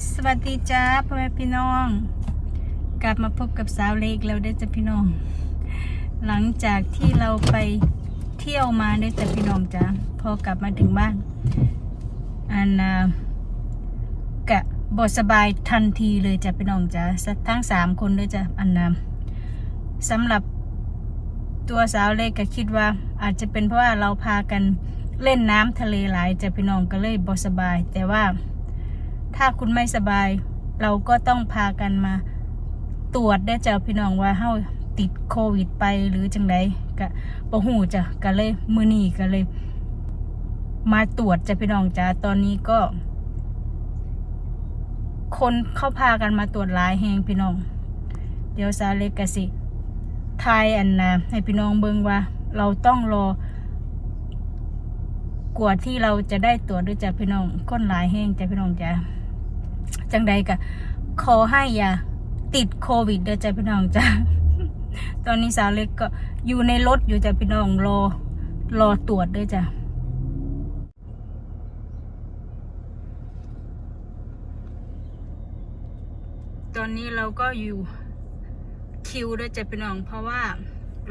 สวัสดีจ้าพ่อแม่พี่น้อง กลับมาพบกับสาวเล็กแล้วได้จ้ะพี่น้อง หลังจากที่เราไปเที่ยวมาได้จ้ะพี่น้องจ้าพอกลับมาถึงบ้านอันน่ะกะบสบายทันทีเลยจ้ะพี่น้องจ้าทั้งสามคนเลยจ้ะอันนะสำหรับตัวสาวเล็กก็คิดว่า อาจจะเป็นเพราะว่าเราพากันเล่นน้ำทะเลหลายจ้ะพี่น้องก็เลยบสบาย แต่ว่า ถ้าคุณไม่สบาย เราก็ต้องพากันมา ตรวจได้เจ้าพี่น้องว่าเฮาติดโควิดไปหรือจังไดก็บ่ฮู้จ้ะก็เลยมื้อนี้ก็เลย มาตรวจจ้ะพี่น้องจ้าตอนนี้ก็ คนเข้าพากันมาตรวจหลายแฮงพี่น้อง เดี๋ยวซาเล็กกะสิทายอันนะให้พี่น้องเบิ่งว่า เราต้องรอกว่าที่เราจะได้ตรวจด้วยจ้ะพี่น้องก้นหลายแห้งจ้ะพี่น้องจ้ะ จังใดกะขอให้อย่าติดโควิดเด้อจ้ะพี่น้องจ้ะตอนนี้สาวเล็กก็อยู่ในรถอยู่จ้ะพี่น้องรอรอตรวจด้วยจ้ะตอนนี้เราก็อยู่คิวด้วยจ้ะพี่น้อง เพราะว่า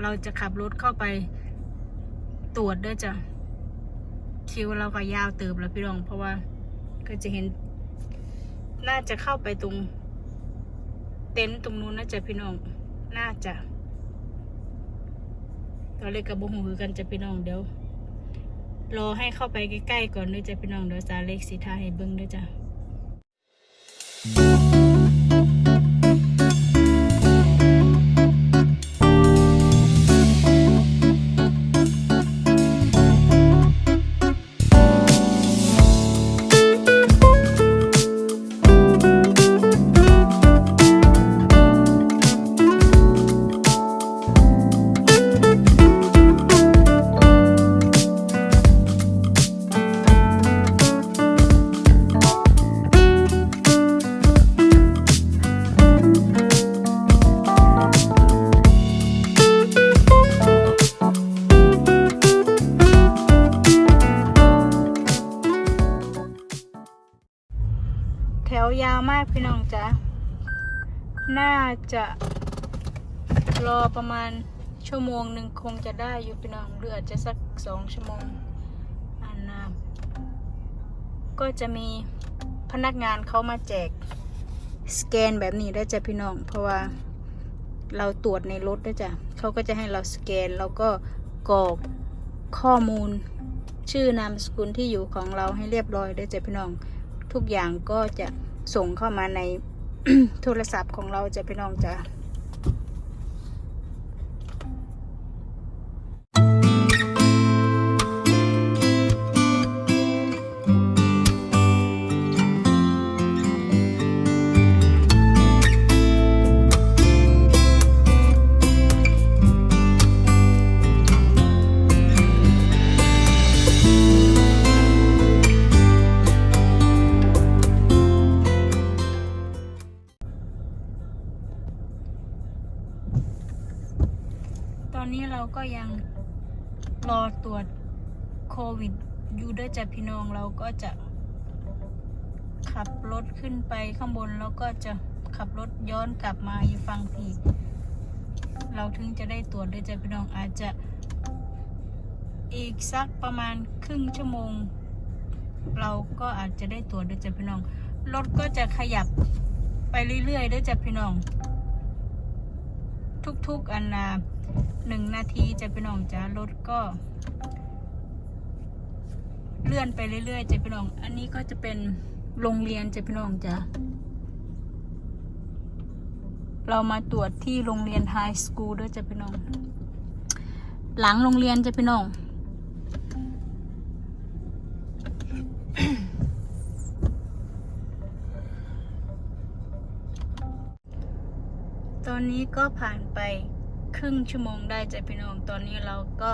เราจะขับรถเข้าไปตรวจด้วยจ้ะคิวเราก็ยาวเติบแล้วพี่น้อง เพราะว่าก็จะเห็น น่าจะเข้าไปตรง เต็นท์ตรงนู้นน่าจะพี่น้อง น่าจะตอนเล็กกับบหูคือกันจะพี่น้องเดี๋ยวรอให้เข้าไปใกล้ๆก่อนด้วยจ้ะพี่น้องเดี๋ยวซาเล็กสีทาให้เบิ้งด้วยจ้ะ จะรอประมาณชั่วโมงหนึ่งคงจะได้อยู่พี่น้องหรืออาจจะสักสองชั่วโมงอันนะก็จะมีพนักงานเขามาแจกสแกนแบบนี้ได้จ้ะพี่น้อง เพราะว่าเราตรวจในรถได้จ้ะเขาก็จะให้เราสแกนแล้วก็กรอกข้อมูล ชื่อนามสกุลที่อยู่ของเราให้เรียบร้อยได้จ้ะพี่น้อง ทุกอย่างก็จะส่งเข้ามาใน โทรศัพท์ของเราจะไปน้องจ้ะ รอตรวจโควิดอยู่ด้วยจ้ะพี่น้องเราก็จะ ขับรถขึ้นไปข้างบนแล้วก็จะขับรถย้อนกลับมาอยู่ฟังผีเราถึงจะได้ตรวจด้วยจ้ะพี่น้องอาจจะ อีกสักประมาณครึ่งชั่วโมง เราก็อาจจะได้ตรวจด้วยจ้ะพี่น้องรถก็จะขยับไปเรื่อยๆด้วยจ้ะพี่น้อง ทุกๆ อันนาหนึ่งนาทีจะเป็น้องจ้ารถก็ เลื่อนไปเรื่อยๆจะเป็น้อง อันนี้ก็จะเป็นโรงเรียนจะเป็น้องจ้าเรามาตรวจที่โรงเรียนไฮสคูลด้วยจะเป็น้อง หลังโรงเรียนจะพี่น้อง ต อนนี้ก็ผ่านไปครึ่งชั่วโมงได้จ้ะพี่น้อง ตอนนี้เราก็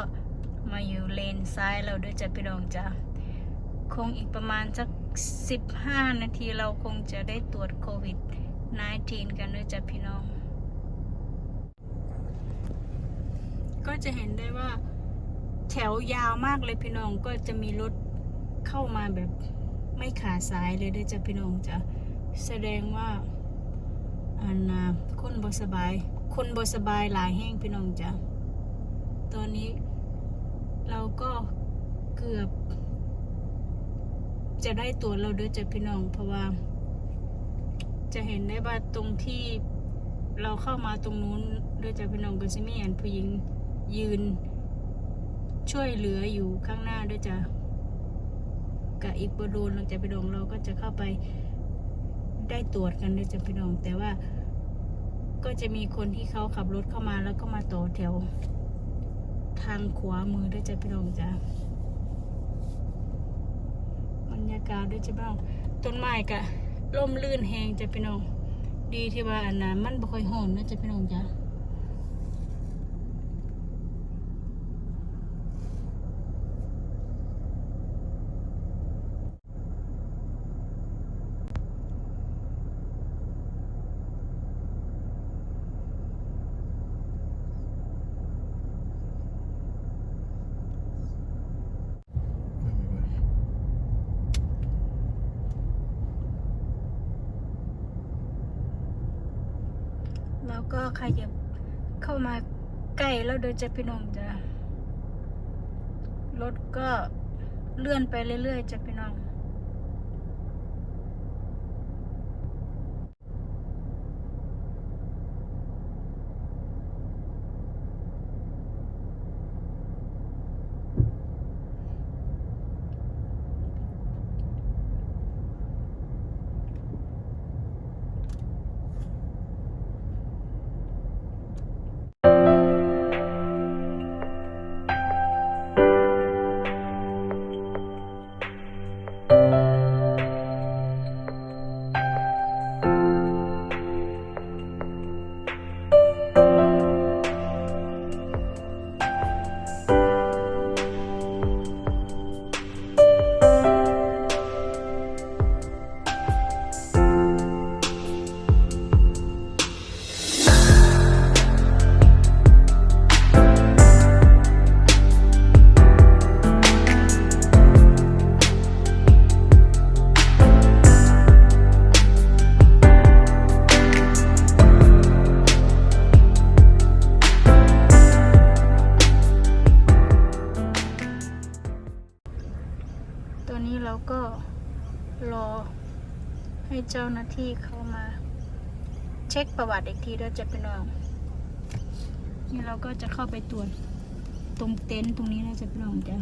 มาอยู่เลนซ้ายเราด้วยจ้ะพี่น้องจ้ะคงอีกประมาณสัก 15 นาทีเราคงจะได้ตรวจโควิด -19 กันด้วยจ้ะพี่น้อง ก็จะเห็นได้ว่าแถวยาวมากเลยพี่น้องก็จะมีรถเข้ามาแบบไม่ขาดสายเลยด้วยจ้ะพี่น้องจ้ะแสดงว่า อันนะคนบสบาย คนบสบายหลายแห้งพี่น้องจ้ะตอนนี้เราก็เกือบ จะได้ตรวเราเด้อจ้ะพี่น้อง เพราะว่า จะเห็นได้ว่าตรงที่เราเข้ามาตรงนู้นเด้อจ้ะพี่น้องก็จะมีอันผู้หญิงยืน ช่วยเหลืออยู่ข้างหน้าด้วยจ้ะกับอีกบโดนเราจะไปดองเราก็จะเข้าไป ได้ตรวจกันด้วยจ้ะพี่น้อง แต่ว่า ก็จะมีคนที่เขาขับรถเข้ามาแล้วก็มาต่อแถว ทางขวามือด้วยจ้ะพี่น้องจ้ะบรรยากาศด้วยจ้ะพี่น้องต้นไม้กะร่มลื่นแหงจ้ะพี่น้อง ดีที่ว่าอันนั้นมันบ่ค่อยหอนนะจ้ะพี่น้องจ้ะ แล้วก็ขยับเข้ามาใกล้แล้วเดินจะพี่น้องจะรถก็เลื่อนไปเรื่อยๆจะพี่น้อง เช็คประวัติอีกทีด้วจะเป็นน้องนี่เราก็จะเข้าไปตรวจตรงเต็นท์ตรงนี้นะจะเป็นน้องจ้ะ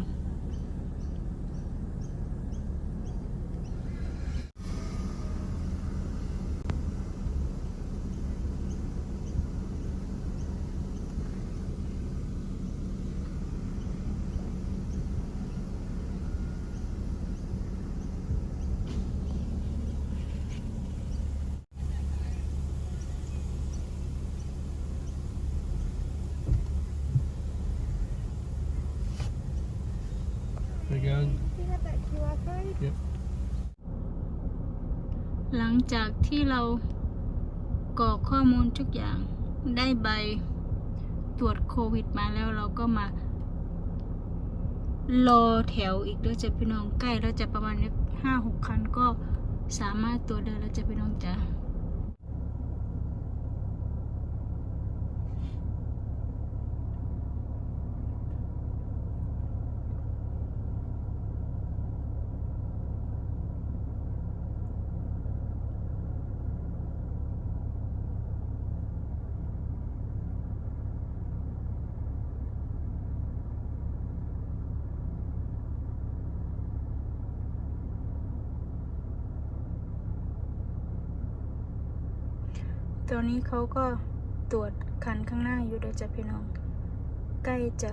Yep. หลังจากที่เรากรอกข้อมูลทุกอย่างได้ใบตรวจโควิดมาแล้วเราก็มารอแถวอีกด้วยจะพี่น้องใกล้แล้วจะประมาณห้าหกคันก็สามารถตรวจได้แล้วจะพี่น้องจ้า ตอนนี้เขาก็ตรวจคันข้างหน้าอยู่เด้อจ้ะพี่น้อง ใกล้จะ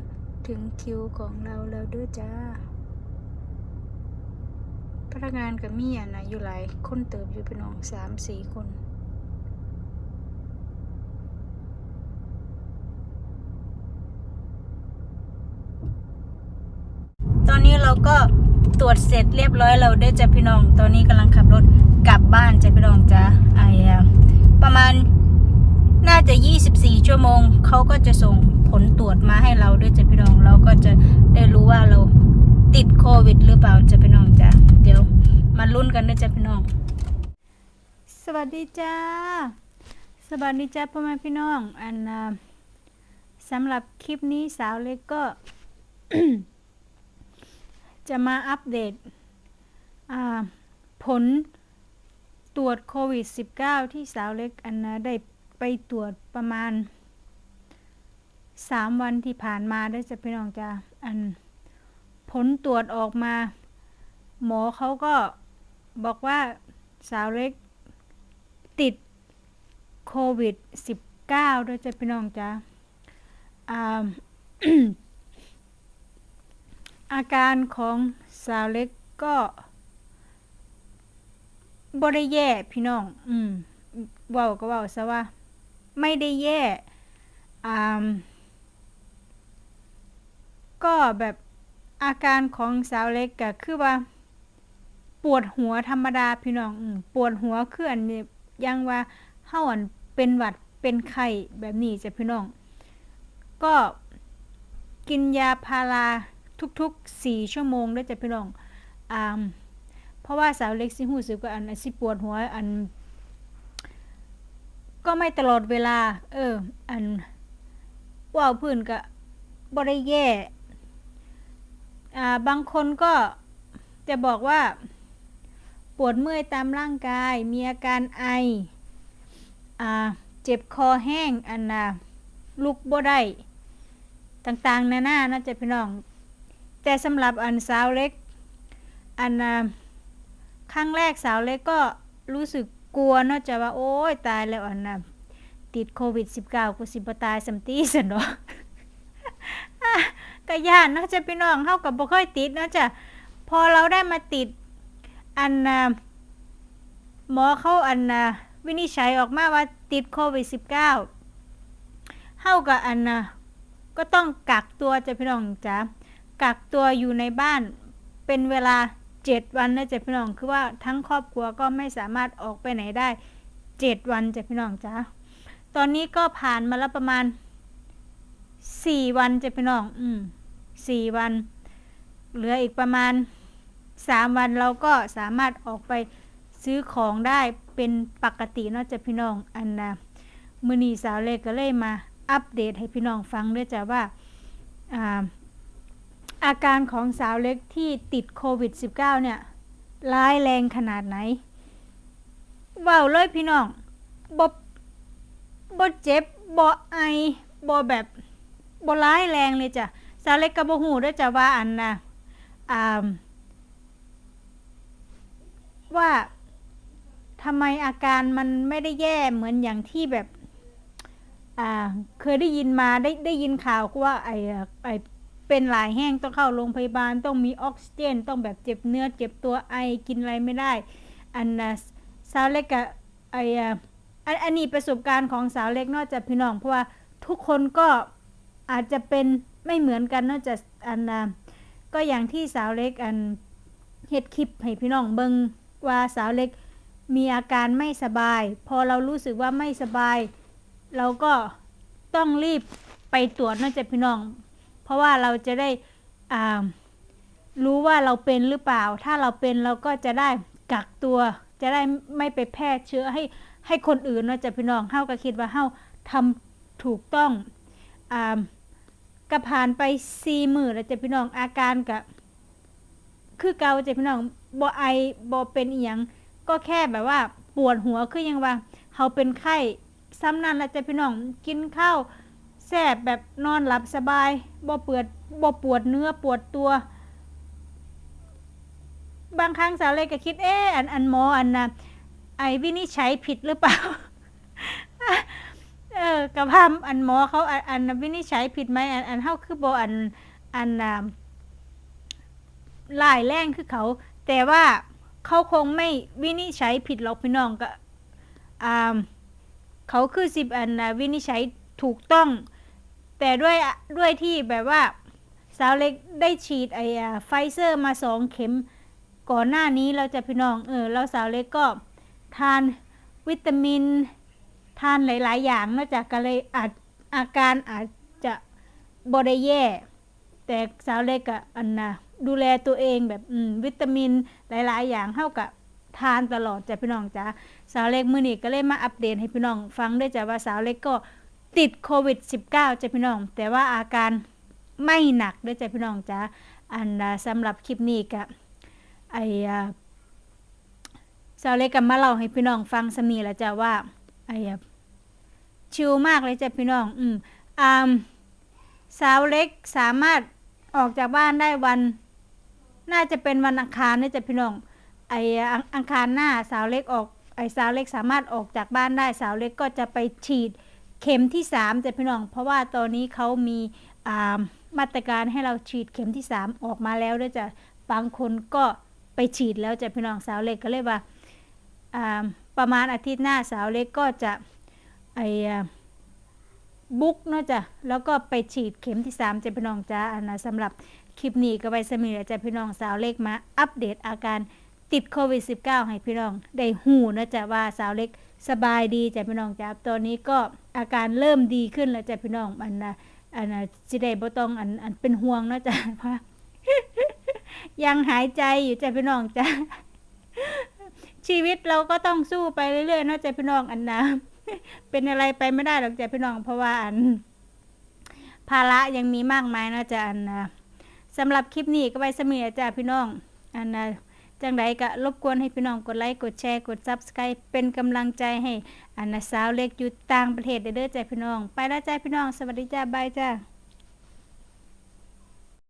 ถึงคิวของเราแล้วด้วยจ้า พนักงานกับมี่อะนะอยู่หลายคนเติบอยู่พี่น้องสามสี่คนตอนนี้เราก็ตรวจเสร็จเรียบร้อยเราได้จ้ะพี่น้อง ตอนนี้กำลังขับรถกลับบ้านจ้ะพี่น้องจ้ะไอ้ ประมาณน่าจะ 24 ชั่วโมง เขาก็จะส่งผลตรวจมาให้เราด้วยจ้ะพี่น้อง เราก็จะได้รู้ว่าเราติดโควิด หรือเปล่าจ้ะพี่น้องจ้ะเดี๋ยวมาลุ้นกันด้วยจ้ะพี่น้อง สวัสดีจ้า สวัสดีจ้าพ่อแม่พี่น้อง อันสำหรับคลิปนี้สาวเล็กก็ จะมาอัปเดตผล ตรวจโควิด -19 ที่สาวเล็กอันนะได้ไปตรวจประมาณ 3 วันที่ผ่านมาได้จะพี่น้องจ้าอันผลตรวจออกมา หมอเขาก็บอกว่าสาวเล็กติดโควิด -19 ด้วยจ้ะพี่น้องจ้าอาการของสาวเล็กก็ บ่ได้แย่พี่น้อง อืมเว้าก็เว้าซะว่า ไม่ได้แย่อ่าก็แบบอาการของสาวเล็กก็คือว่า ปวดหัวธรรมดาพี่น้องอปวดหัวคืออันนี้ยังว่าเฮาอันเป็นหวัดเป็นไข้แบบนี้จ้ะพี่น้อง ก็กินยาพาราทุกๆสี่ชั่วโมงด้วยจ้ะพี่น้องอ่า เพราะว่าสาวเล็กสิหูสึกว่าอันสิปวดหัวอัน ก็ไม่ตลอดเวลา เออ อันว่าวพื้นก็บ่ได้แย่อ่าบางคนก็จะบอกว่า ปวดเมื่อยตามร่างกาย มีอาการไออ่าเจ็บคอแห้งอันน่ะลุกบ่ได้ต่างๆนานานะจ๊ะพี่น้อง แต่สำหรับอันสาวเล็ก อันน่ะ ครั้งแรกสาวเล็กก็รู้สึกกลัวเนาะจะว่าโอ้ยตายแล้วอันน่ะติดโควิด -19 กูสิบตายสัมตีสันเนาะก็ย่านเนาะจะพี่น้องเฮากับบ่ค่อยติดเนาะจ้ะพอเราได้มาติดอันน่ะหมอเขาอันน่ะวินิจฉัยออกมาว่าติดโควิด -19 เฮากับอันน่ะก็ต้องกักตัวจ้ะพี่น้องจ้ะกักตัวอยู่ในบ้านเป็นเวลา 7วันนะจ้ะพี่น้องคือว่าทั้งครอบครัวก็ไม่สามารถออกไปไหนได้7วันจ้ะพี่น้องจ้ะตอนนี้ก็ผ่านมาแล้วประมาณ4วันจ้ะพี่น้อง อืม4วัน เหลืออีกประมาณ3วันเราก็สามารถออกไปซื้อของได้เป็นปกติเนาะจ้ะพี่น้องอันนะมือนีสาวเล็กก็เลยมาอัปเดตให้พี่น้องฟังด้วยจ้ะว่าอ่า อาการของสาวเล็กที่ติดโควิด -19 เนี่ยร้ายแรงขนาดไหนเว้าเลยพี่น้องบ่บ่เจ็บบ่ไอบ่แบบบ่ร้ายแรงเลยจ้ะสาวเล็กก็บ่ฮู้ด้วยจ้ะว่าอันนะอ่าว่าทำไมอาการมันไม่ได้แย่เหมือนอย่างที่แบบ อ่า เคยได้ยินมาได้ได้ยินข่าวว่าไอเอ่อไอ เป็นหลายแห้งต้องเข้าโรงพยาบาลต้องมีออกซิเจน ต้องแบบเจ็บเนื้อเจ็บตัวไอกินอะไรไม่ได้ อันนะสาวเล็กกับไออันอันนี้ประสบการณ์ของสาวเล็กนอกจากพี่น้องเพราะว่าทุกคนก็อาจจะเป็นไม่เหมือนกันนอกจากอันนะก็อย่างที่สาวเล็กอันเฮ็ดคลิปให้พี่น้องเบิงว่าสาวเล็กมีอาการไม่สบาย พอเรารู้สึกว่าไม่สบาย เราก็ต้องรีบไปตรวจนอกจากพี่น้อง เพราะว่าเราจะได้รู้ว่าเราเป็นหรือเปล่า ถ้าเราเป็นเราก็จะได้กักตัว จะได้ไม่ไปแพร่เชื้อให้ให้คนอื่นเนอกจากพี่น้องเฮาก็คิดว่าเฮาทำถูกต้องอ่าก็ผ่านไป4มื้อแล้วจ้ะพี่น้องอาการก็คือเกาจ้ะพี่น้องบ่ไอบ่เป็นอีหยังก็แค่แบบว่าปวดหัวคือยังว่าเฮาเป็นไข้ซ้ำนั้นแล้วจ้ะพี่น้องกินข้าว แซ่บแบบนอนหลับสบายบ่เปิดบ่ปวดเนื้อปวดตัว บางครั้งสาวเลยก็คิดเอ๊ะอันอันหมออันนะไอวินิจฉัยผิดหรือเปล่าเออกับพามอันหมอเขาอันอันวินิจฉัยผิดไหมอันอันเฮาคือบ่อันอันลายแรงคือเขา แต่ว่าเขาคงไม่วินิจฉัยผิดหรอกพี่น้องก็อ่าเขาคือสิบอันวินิจฉัยถูกต้อง แต่ด้วยด้วยที่แบบว่าสาวเล็กได้ฉีดไอ้ไฟเซอร์มาสองเข็มก่อนหน้านี้เราจะพี่น้องเออเราสาวเล็กก็ทานวิตามิน ทานหลาย ๆ อย่างนอกจากก็เลยอาจอาการอาจจะบได้แย่ แต่สาวเล็กอะอันนะดูแลตัวเองแบบอืมวิตามินหลาย ๆ อย่างเท่ากับทานตลอดจ้ะพี่น้องจ้าสาวเล็กมือนี้ก็เลยมาอัปเดตให้พี่น้องฟังด้วยจ้ะว่าสาวเล็กก็ ติดโควิด -19 จ้ะพี่น้อง แต่ว่าอาการไม่หนักด้วยจ้ะพี่น้องจ้าอันสำหรับคลิปนี้ก็ไอ้อ่าสาวเล็กก็มาเล่าให้พี่น้องฟังสมีแล้วจ้ะว่าไอ้ชิลมากเลยจ้ะพี่น้อง อืมอ่าสาวเล็กสามารถออกจากบ้านได้วัน น่าจะเป็นวันอังคารนี่จ้ะพี่น้อง ไอ้อังคารหน้าสาวเล็กออก ไอ้สาวเล็กสามารถออกจากบ้านได้สาวเล็กก็จะไปฉีด เข็มที่สามจะพี่น้อง เพราะว่าตอนนี้เขามีมาตรการให้เราฉีดเข็มที่สามออกมาแล้วด้วยจ้ะบางคนก็ไปฉีดแล้วจ้ะพี่น้องสาวเล็กก็เลยว่าประมาณอาทิตย์หน้าสาวเล็กก็จะไอ้บุ๊กเนาะจ้ะแล้วก็ไปฉีดเข็มที่สามจ้ะพี่น้องจ้าอันนะสำหรับคลิปนี้ก็ไปสมีแล้วจ้ะพี่น้องสาวเล็กมาอัปเดตอาการติดโควิด -19 ให้พี่น้องได้หูนะจ๊ะว่าสาวเล็ก สบายดีจ้ะพี่น้องจ้ะตอนนี้ก็อาการเริ่มดีขึ้นแล้วจ้ะพี่น้องอันนะอันนะสิได้บ่ต้องอันอันเป็นห่วงเนาะจ้ะเพราะยังหายใจอยู่จ้ะพี่น้องจ้ะชีวิตเราก็ต้องสู้ไปเรื่อยๆเนาะจ้ะพี่น้องอันนะเป็นอะไรไปไม่ได้หรอกจ้ะพี่น้องเพราะว่าอัน ภาระยังมีมากมายนะจ้ะอันนะสำหรับคลิปนี้ก็ไว้สมีจ้ะพี่น้อง อันนะ จังไดก็รบกวนให้พี่น้องกดไลค์กดแชร์กดซับสไครป์เป็นกำลังใจให้อันนาสาวเล็กอยู่ต่างประเทศเด้อจ้ะพี่น้อง ไปแล้วจ้ะพี่น้อง สวัสดีจ้าบายจ้า